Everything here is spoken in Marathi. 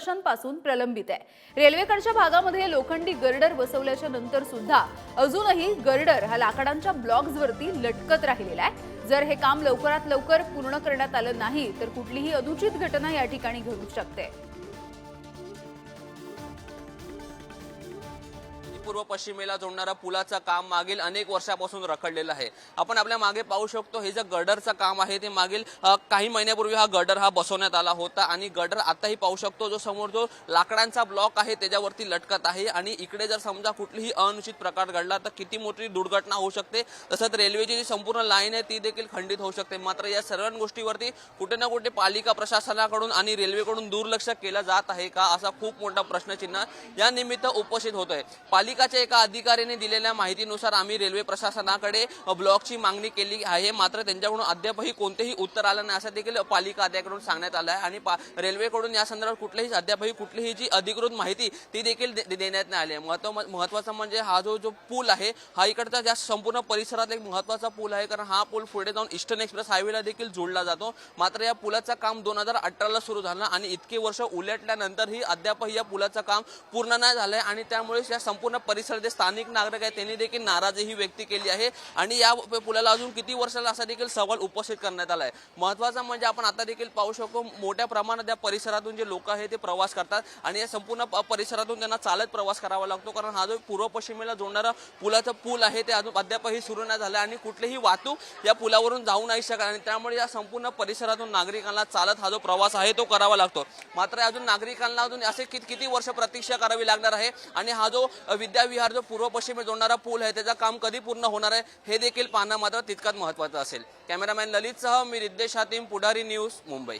वर्षांपासून प्रलंबित आहे. रेल्वेकडच्या भागामध्ये लोखंडी गर्डर बसवल्याच्या नंतर सुद्धा अजूनही गर्डर हा लाकडांच्या ब्लॉक्सवरती लटकत राहिलेला आहे. जर हे काम लवकरात लवकर पूर्ण करण्यात आलं नाही तर कुठलीही अनुचित घटना या ठिकाणी घडू शकते. पूर्व पश्चिमेला जोडणारा पुलाचं काम मागील अनेक वर्षापासून रखडलेलं आहे. आपण आपल्या मागे पाहू शकतो हे जे गडरचं काम आहे ते मागील काही महिन्यापूर्वी हा गडर हा बसवण्यात आला होता आणि गडर आताही पाहू शकतो जो समोर जो लाकडांचा ब्लॉक आहे त्याच्यावरती लटकत आहे आणि इकडे जर समजा कुठलीही अनुचित प्रकार घडला तर किती मोठी दुर्घटना होऊ शकते. तसंच रेल्वेची जी संपूर्ण लाईन आहे ती देखील खंडित होऊ शकते. मात्र या सर्व गोष्टीवरती कुठे ना कुठे पालिका प्रशासनाकडून आणि रेल्वेकडून दुर्लक्ष केलं जात आहे का असा खूप मोठा प्रश्नचिन्ह या निमित्त उपस्थित पालिका पालिकाच्या एका अधिकाऱ्याने दिलेल्या माहितीनुसार आम्ही रेल्वे प्रशासनाकडे ब्लॉकची मागणी केली आहे. मात्र त्यांच्याकडून अद्यापही कोणतेही उत्तर आलं नाही असं देखील पालिका अध्याकडून सांगण्यात आलं आहे. आणि पा- रेल्वेकडून या संदर्भात कुठलीही अद्यापही कुठलीही जी अधिकृत माहिती ती देखील दे- देण्यात नाही आली आहे. महत्त्व महत्वाचं म्हणजे हा जो जो पूल आहे हा इकडचा ज्या संपूर्ण परिसरात एक महत्त्वाचा पूल आहे. कारण हा पूल पुढे जाऊन ईस्टर्न एक्सप्रेस हायवेला देखील जोडला जातो. मात्र या पुलाचं काम दोन हजार अठराला सुरू झालं आणि इतके वर्ष उलटल्यानंतरही अद्यापही या पुलाचं काम पूर्ण नाही झालंय. आणि त्यामुळे या संपूर्ण परिसरात जे स्थानिक नागरिक आहेत त्यांनी देखील नाराजीही व्यक्त केली आहे. आणि या पुलाला अजून किती वर्षाला असा देखील सवाल उपस्थित करण्यात आला आहे महत्वाचं म्हणजे आपण आता देखील पाहू शकतो मोठ्या प्रमाणात या परिसरातून जे लोक आहेत ते प्रवास करतात. आणि या संपूर्ण प- परिसरातून त्यांना चालत प्रवास करावा लागतो. कारण हा जो पूर्व पश्चिमेला जोडणारा पुलाचं पूल आहे ते अजून अद्यापही सुरू नाही झालं. आणि कुठलीही वाहतूक या पुलावरून जाऊ नाही शकत. आणि त्यामुळे या संपूर्ण परिसरातून नागरिकांना चालत हा जो प्रवास आहे तो करावा लागतो. मात्र अजून नागरिकांना अजून असे किती किती वर्ष प्रतीक्षा करावी लागणार आहे? आणि हा जो विद्या अ, विद्याविहार जो पूर्व पश्चिमे जोडणारा पूल आहे त्याचं काम कधी पूर्ण होणार आहे हे देखील पाहणं मात्र तितकंच महत्वाचं असेल. कॅमेरामॅन ललितसह मी रिद्देश हातीम पुढारी न्यूज मुंबई.